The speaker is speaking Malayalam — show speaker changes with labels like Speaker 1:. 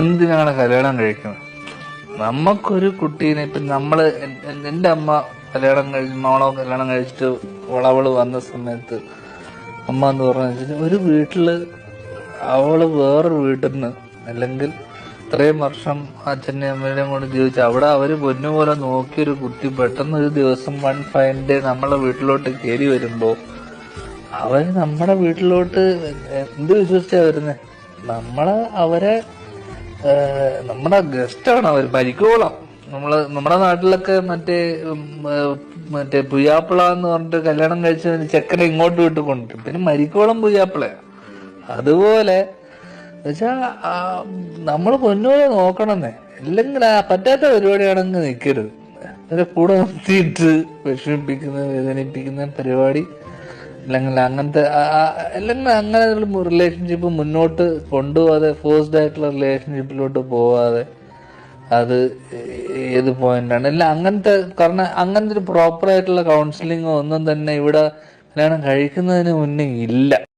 Speaker 1: എന്തിനാണ് കല്യാണം കഴിക്കുന്നത്? നമുക്കൊരു കുട്ടീനെ ഇപ്പം എൻ- എന്റെ അമ്മ കല്യാണം കഴിച്ച് മോളോ കല്യാണം കഴിച്ചിട്ട് അവൾ വന്ന സമയത്ത് അമ്മ എന്ന് പറഞ്ഞ ഒരു വീട്ടിൽ അവൾ വേറൊരു വീട്ടിൽ നിന്ന് അല്ലെങ്കിൽ ഇത്രയും വർഷം അച്ഛന്റെയും അമ്മയുടെയും കൂടെ ജീവിച്ച് അവിടെ അവർ പൊന്നുപോലെ നോക്കിയൊരു കുട്ടി പെട്ടെന്ന് ഒരു ദിവസം വൺ ഫൈൻ ഡേ നമ്മളെ വീട്ടിലോട്ട് കയറി വരുമ്പോൾ അവർ നമ്മുടെ വീട്ടിലോട്ട് എന്ത് വിശ്വസിച്ചാ വരുന്നത് നമ്മളെ അവരെ നമ്മുടെ ഗസ്റ്റാണ് അവർ പരിക്കോളം നമ്മൾ നമ്മുടെ നാട്ടിലൊക്കെ മറ്റേ മറ്റേ പുയ്യാപ്പിള എന്ന് പറഞ്ഞിട്ട് കല്യാണം കഴിച്ച ചെക്കനെ ഇങ്ങോട്ട് വിട്ട് കൊണ്ടിട്ട്. പിന്നെ മരിക്കോളം പുയ്യാപ്പിളയാ. അതുപോലെ എന്നുവെച്ചാ നമ്മൾ പൊന്നുപോലെ നോക്കണമെന്നേ അല്ലെങ്കിൽ പറ്റാത്ത പരിപാടിയാണെങ്കിൽ നിൽക്കരുത് അതിന്റെ കൂടെ നിർത്തിയിട്ട് വിഷമിപ്പിക്കുന്ന വേദനിപ്പിക്കുന്ന പരിപാടി അല്ലെങ്കിൽ അങ്ങനത്തെ അല്ലെങ്കിൽ അങ്ങനെ റിലേഷൻഷിപ്പ് മുന്നോട്ട് കൊണ്ടുപോകാതെ ഫോഴ്സ്ഡ് ആയിട്ടുള്ള റിലേഷൻഷിപ്പിലോട്ട് പോവാതെ അത് ഏത് പോയിന്റാണ് അല്ല അങ്ങനത്തെ കാരണം അങ്ങനത്തെ ഒരു പ്രോപ്പർ ആയിട്ടുള്ള കൗൺസിലിങ്ങോ ഒന്നും തന്നെ ഇവിടെ കല്യാണം കഴിക്കുന്നതിന് മുന്നേ ഇല്ല.